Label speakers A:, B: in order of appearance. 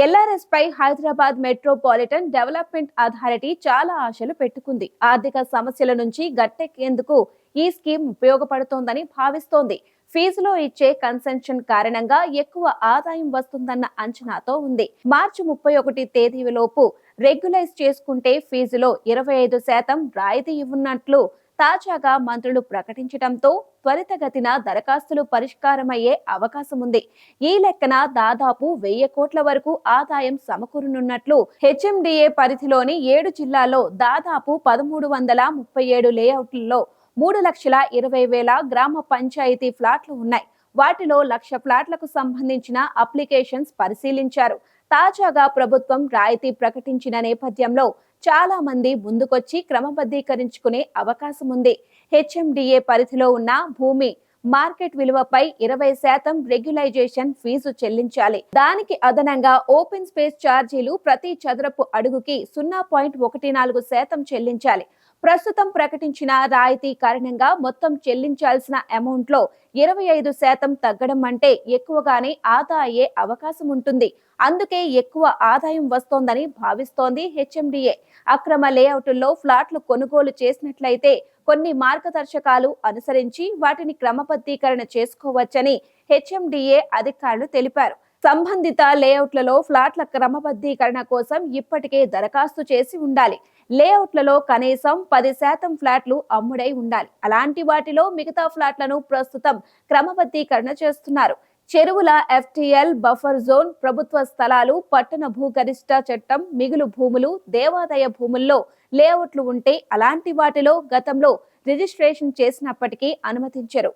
A: LRS పై Hyderabad metropolitan development authority చాలా ఆశలు పెట్టుకుంది. ఆర్థిక సమస్యల నుంచి గట్టెక్కేందుకు ఈ స్కీమ్ ఉపయోగపడుతోందని భావిస్తోంది. ఫీజులో ఇచ్చే కన్సెషన్ కారణంగా ఎక్కువ ఆదాయం వస్తుందన్న అంచనాతో ఉంది. మార్చి ముప్పై ఒకటి తేదీలోపు రెగ్యులైజ్ చేసుకుంటే ఫీజులో ఇరవై ఐదు శాతం రాయితీ ఇవ్వనున్నట్లు తాజాగా మంత్రులు ప్రకటించడంతో త్వరితగతిన దరఖాస్తులు పరిష్కారమయ్యే అవకాశం ఉంది ఈ లెక్కన దాదాపు వెయ్యి కోట్ల వరకు ఆదాయం సమకూరనున్నట్లు హెచ్ఎండిఏ పరిధిలోని ఏడు జిల్లాల్లో దాదాపు పదమూడు వందల ముప్పై ఏడు లేఅవుట్లలో మూడు లక్షల ఇరవై వేల గ్రామ పంచాయతీ ఫ్లాట్లు ఉన్నాయి. వాటిలో లక్ష ఫ్లాట్లకు సంబంధించిన అప్లికేషన్స్ పరిశీలించారు. తాజాగా ప్రభుత్వం రాయితీ ప్రకటించిన నేపథ్యంలో చాలా మంది ముందుకొచ్చి క్రమబద్ధీకరించుకునే అవకాశం ఉంది. హెచ్ఎండిఏ పరిధిలో ఉన్న భూమి మార్కెట్ విలువపై ఇరవై శాతం రెగ్యులైజేషన్ ఫీజు చెల్లించాలి. దానికి అదనంగా ఓపెన్ స్పేస్ ఛార్జీలు ప్రతి చదరపు అడుగుకి సున్నా పాయింట్ ఒకటి నాలుగు శాతం చెల్లించాలి. ప్రస్తుతం ప్రకటించిన రాయితీ కారణంగా మొత్తం చెల్లించాల్సిన అమౌంట్లో ఇరవై ఐదు శాతం తగ్గడం అంటే ఎక్కువగానే ఆదా అయ్యే అవకాశం ఉంటుంది. అందుకే ఎక్కువ ఆదాయం వస్తోందని భావిస్తోంది హెచ్ఎండిఏ. అక్రమ లేఅవుట్లో ఫ్లాట్లు కొనుగోలు చేసినట్లయితే కొన్ని మార్గదర్శకాలు అనుసరించి వాటిని క్రమబద్ధీకరణ చేసుకోవచ్చని హెచ్ఎండిఏ అధికారులు తెలిపారు. సంబంధిత లేఅవుట్లలో ఫ్లాట్ల క్రమబద్ధీకరణ కోసం ఇప్పటికే దరఖాస్తు చేసి ఉండాలి. లేఅవుట్లలో కనీసం పది శాతం ఫ్లాట్లు అమ్ముడై ఉండాలి. అలాంటి వాటిలో మిగతా ఫ్లాట్లను ప్రస్తుతం క్రమబద్ధీకరణ చేస్తున్నారు. చెరువుల ఎఫ్టీఎల్ బఫర్ జోన్ ప్రభుత్వ స్థలాలు పట్టణ భూగరిష్ట చట్టం మిగులు భూములు దేవాదాయ భూముల్లో లేఅవుట్లు ఉంటే అలాంటి వాటిలో గతంలో రిజిస్ట్రేషన్ చేసినప్పటికీ అనుమతించరు.